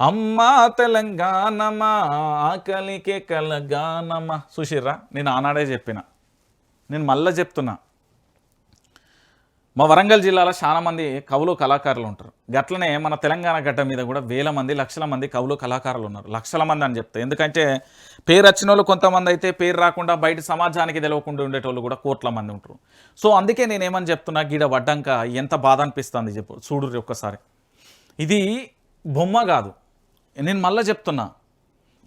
అమ్మా తెలంగాణమా ఆకలికే కలగానమా. సుశీర్రా నేను ఆనాడే చెప్పిన. నేను మళ్ళీ చెప్తున్నా. మా వరంగల్ జిల్లాలో చాలా మంది కవులు కళాకారులు ఉంటారు. గట్లనే మన తెలంగాణ గడ్డ మీద కూడా వేల మంది లక్షల మంది కవులు కళాకారులు ఉన్నారు. లక్షల మంది అని చెప్తా. ఎందుకంటే పేరు వచ్చిన వాళ్ళు కొంతమంది అయితే పేరు రాకుండా బయట సమాజానికి తెలియకుండా ఉండేటోళ్ళు కూడా కోట్ల మంది ఉంటారు. సో అందుకే నేను ఏమని చెప్తున్నా గీడ వడ్డంక ఎంత బాధ అనిపిస్తుంది చెప్పు. చూడు ఒక్కసారి. ఇది బొమ్మ కాదు. నేను మళ్ళీ చెప్తున్నా.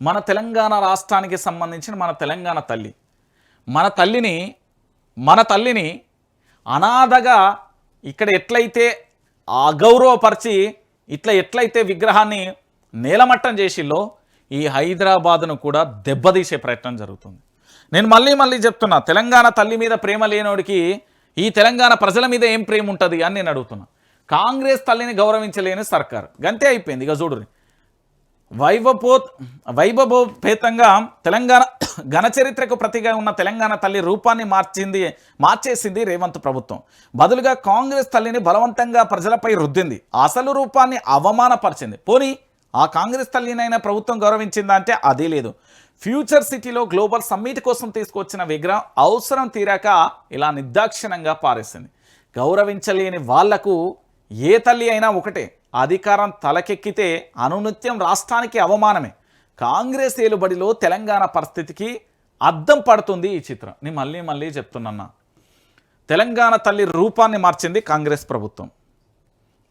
మన తెలంగాణ రాష్ట్రానికి సంబంధించిన మన తెలంగాణ తల్లి. మన తల్లిని మన తల్లిని అనాథగా ఇక్కడ ఎట్లయితే అగౌరవపరిచి ఇట్లా ఎట్లయితే విగ్రహాన్ని నేలమట్టం చేసిల్లో ఈ హైదరాబాద్ను కూడా దెబ్బతీసే ప్రయత్నం జరుగుతుంది. నేను మళ్ళీ మళ్ళీ చెప్తున్నా తెలంగాణ తల్లి మీద ప్రేమ లేనోడికి ఈ తెలంగాణ ప్రజల మీద ఏం ప్రేమ ఉంటుంది అని నేను అడుగుతున్నా. కాంగ్రెస్ తల్లిని గౌరవించలేని సర్కార్. గంతే అయిపోయింది ఇక చూడు వైభవో వైభవోపేతంగా తెలంగాణ ఘనచరిత్రకు ప్రతిగా ఉన్న తెలంగాణ తల్లి రూపాన్ని మార్చింది మార్చేసింది రేవంత్ ప్రభుత్వం. బదులుగా కాంగ్రెస్ తల్లిని బలవంతంగా ప్రజలపై రుద్దింది. అసలు రూపాన్ని అవమానపరిచింది. పోనీ ఆ కాంగ్రెస్ తల్లినైనా ప్రభుత్వం గౌరవించిందా అంటే అదే లేదు. ఫ్యూచర్ సిటీలో గ్లోబల్ సమ్మిట్ కోసం తీసుకొచ్చిన విగ్రహం అవసరం తీరాక ఇలా నిర్దాక్షిణంగా పారేసింది. గౌరవించలేని వాళ్ళకు ఏ తల్లి అయినా ఒకటే. అధికారం తలకెక్కితే అనునిత్యం రాష్ట్రానికి అవమానమే. కాంగ్రెస్ ఏలుబడిలో తెలంగాణ పరిస్థితికి అద్దం పడుతుంది ఈ చిత్రం. నేను మళ్ళీ మళ్ళీ చెప్తున్నా తెలంగాణ తల్లి రూపాన్ని మార్చింది కాంగ్రెస్ ప్రభుత్వం.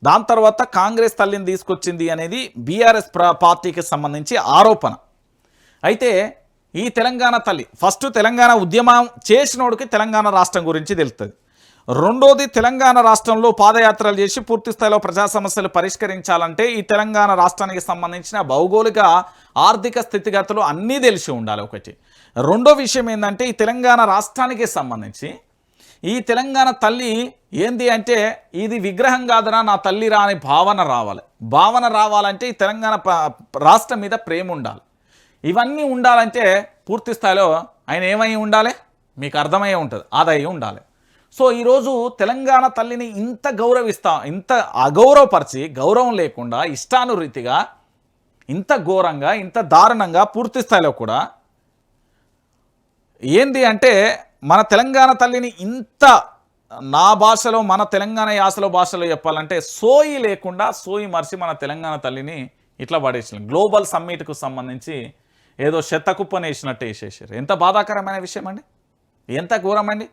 దాని తర్వాత కాంగ్రెస్ తల్లిని తీసుకొచ్చింది అనేది బీఆర్ఎస్ పార్టీకి సంబంధించి ఆరోపణ. అయితే ఈ తెలంగాణ తల్లి ఫస్ట్ తెలంగాణ ఉద్యమం చేసినోడికి తెలంగాణ రాష్ట్రం గురించి తెలుస్తుంది రెండోది తెలంగాణ రాష్ట్రంలో పాదయాత్రలు చేసి పూర్తి స్థాయిలో ప్రజా సమస్యలు పరిష్కరించాలంటే ఈ తెలంగాణ రాష్ట్రానికి సంబంధించిన భౌగోళిక ఆర్థిక స్థితిగతులు అన్నీ తెలిసి ఉండాలి ఒకటి. రెండో విషయం ఏంటంటే ఈ తెలంగాణ రాష్ట్రానికి సంబంధించి ఈ తెలంగాణ తల్లి ఏంది అంటే ఇది విగ్రహం కాదురా నా తల్లి రా భావన రావాలి. భావన రావాలంటే ఈ తెలంగాణ రాష్ట్రం మీద ప్రేమ ఉండాలి. ఇవన్నీ ఉండాలంటే పూర్తి స్థాయిలో ఆయన ఏమై ఉండాలి? మీకు అర్థమయ్యే ఉంటుంది అదై ఉండాలి. సో ఈరోజు తెలంగాణ తల్లిని ఇంత గౌరవిస్తా ఇంత అగౌరవపరిచి గౌరవం లేకుండా ఇష్టానురీతిగా ఇంత ఘోరంగా ఇంత దారుణంగా పూర్తి స్థాయిలో కూడా ఏంది అంటే మన తెలంగాణ తల్లిని ఇంత నా భాషలో మన తెలంగాణ యాసలో భాషలో చెప్పాలంటే సోయి లేకుండా సోయి మరిచి మన తెలంగాణ తల్లిని ఇట్లా పడేసిన గ్లోబల్ సమ్మిట్కు సంబంధించి ఏదో చెత్తకుప్పని వేసినట్టు వేసేసారు ఎంత బాధాకరమైన విషయం అండి ఎంత ఘోరమండి?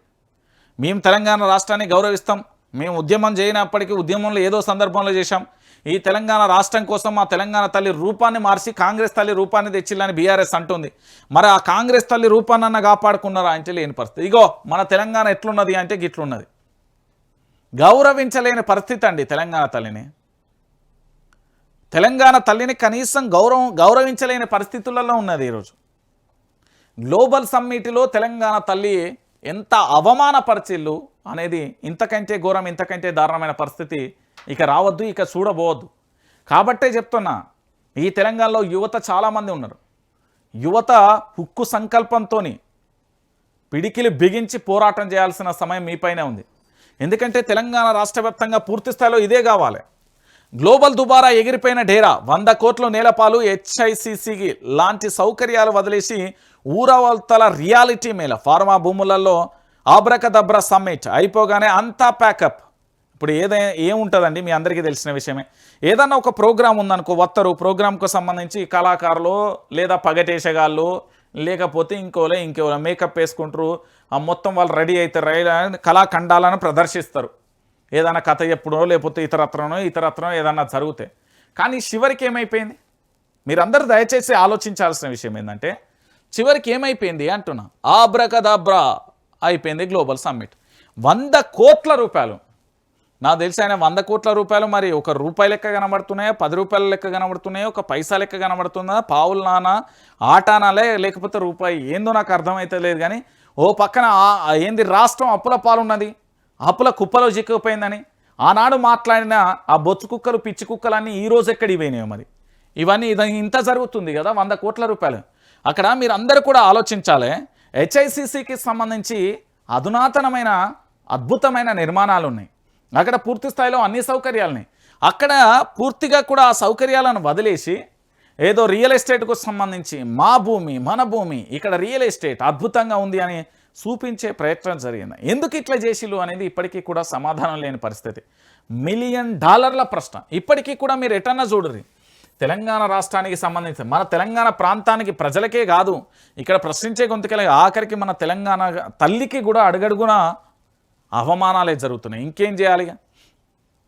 మేము తెలంగాణ రాష్ట్రాన్ని గౌరవిస్తాం. మేము ఉద్యమం చేయనప్పటికీ ఉద్యమంలో ఏదో సందర్భంలో చేశాం. ఈ తెలంగాణ రాష్ట్రం కోసం మా తెలంగాణ తల్లి రూపాన్ని మార్చి కాంగ్రెస్ తల్లి రూపాన్ని తెచ్చిల్లని బీఆర్ఎస్ అంటుంది. మరి ఆ కాంగ్రెస్ తల్లి రూపాన్నన్న కాపాడుకున్నారా అంటే లేని పరిస్థితి. ఇగో మన తెలంగాణ ఎట్లున్నది అంటే గిట్లున్నది. గౌరవించలేని పరిస్థితి అండి తెలంగాణ తల్లిని. తెలంగాణ తల్లిని కనీసం గౌరవం గౌరవించలేని పరిస్థితులలో ఉన్నది ఈరోజు. గ్లోబల్ సమ్మిట్లో తెలంగాణ తల్లి ఎంత అవమానపరిచిల్లు అనేది ఇంతకంటే ఘోరం ఇంతకంటే దారుణమైన పరిస్థితి ఇక రావద్దు ఇక చూడబోవద్దు. కాబట్టే చెప్తున్నా ఈ తెలంగాణలో యువత చాలామంది ఉన్నారు. యువత హుక్కు సంకల్పంతో పిడికిలి బిగించి పోరాటం చేయాల్సిన సమయం మీపైనే ఉంది. ఎందుకంటే తెలంగాణ రాష్ట్ర వ్యాప్తంగా పూర్తి స్థాయిలో ఇదే కావాలి. గ్లోబల్ దుబారా ఎగిరిపోయిన డేరా వంద కోట్ల నేలపాలు హెచ్ఐసిసికి లాంటి సౌకర్యాలు వదిలేసి ఊరవతల రియాలిటీ మేళ ఫార్మా భూములలో ఆబ్రకదబ్ర సమ్మిట్ అయిపోగానే అంతా ప్యాకప్. ఇప్పుడు ఏదైనా ఏముంటుందండి మీ అందరికీ తెలిసిన విషయమే. ఏదన్నా ఒక ప్రోగ్రాం ఉందనుకో వత్తరు ప్రోగ్రాంకు సంబంధించి కళాకారులు లేదా పగటేసేగాళ్ళు లేకపోతే ఇంకోలే ఇంకోలే మేకప్ వేసుకుంటారు ఆ మొత్తం వాళ్ళు రెడీ అవుతారు రెడీ కళాఖండాలను ప్రదర్శిస్తారు. ఏదైనా కథ ఎప్పుడో లేకపోతే ఇతరత్రనో ఇతరత్రనో ఏదన్నా జరుగుతాయి కానీ చివరికి ఏమైపోయింది? మీరందరూ దయచేసి ఆలోచించాల్సిన విషయం ఏంటంటే చివరికి ఏమైపోయింది అంటున్నా. ఆబ్రకదాబ్రా అయిపోయింది గ్లోబల్ సమ్మిట్. వంద కోట్ల రూపాయలు. నాకు తెలిసి ఆయన వంద కోట్ల రూపాయలు మరి ఒక రూపాయి లెక్క కనబడుతున్నాయో? పది రూపాయల లెక్క కనబడుతున్నాయో? ఒక పైసా లెక్క కనబడుతుందా? పావుల నానా? ఆటానాలే లేకపోతే రూపాయి ఏందో నాకు అర్థమైతే లేదు కానీ ఓ పక్కన ఏంది రాష్ట్రం అప్పుల పాలున్నది. అప్పుల కుప్పలో చిక్కుపోయిందని ఆనాడు మాట్లాడిన ఆ బొచ్చు కుక్కలు పిచ్చి కుక్కలన్నీ ఈ రోజు ఎక్కడికి పోయినాయో మరి? ఇవన్నీ ఇది ఇంత జరుగుతుంది కదా వంద కోట్ల రూపాయలు. అక్కడ మీరు అందరూ కూడా ఆలోచించాలి హెచ్ఐసిసికి సంబంధించి అధునాతనమైన అద్భుతమైన నిర్మాణాలు ఉన్నాయి. అక్కడ పూర్తి స్థాయిలో అన్ని సౌకర్యాలున్నాయి. అక్కడ పూర్తిగా కూడా ఆ సౌకర్యాలను వదిలేసి ఏదో రియల్ ఎస్టేట్కు సంబంధించి మా భూమి మన భూమి ఇక్కడ రియల్ ఎస్టేట్ అద్భుతంగా ఉంది అని చూపించే ప్రయత్నం జరిగింది. ఎందుకు ఇట్లా చేసిలు అనేది ఇప్పటికీ కూడా సమాధానం లేని పరిస్థితి. మిలియన్ డాలర్ల ప్రశ్న. ఇప్పటికీ కూడా మీరు ఎటన్నా చూడరు తెలంగాణ రాష్ట్రానికి సంబంధించి మన తెలంగాణ ప్రాంతానికి ప్రజలకే కాదు ఇక్కడ ప్రశ్నించే గొంతుకలే ఆఖరికి మన తెలంగాణ తల్లికి కూడా అడుగడుగున అవమానాలే జరుగుతున్నాయి. ఇంకేం చేయాలి ఇక?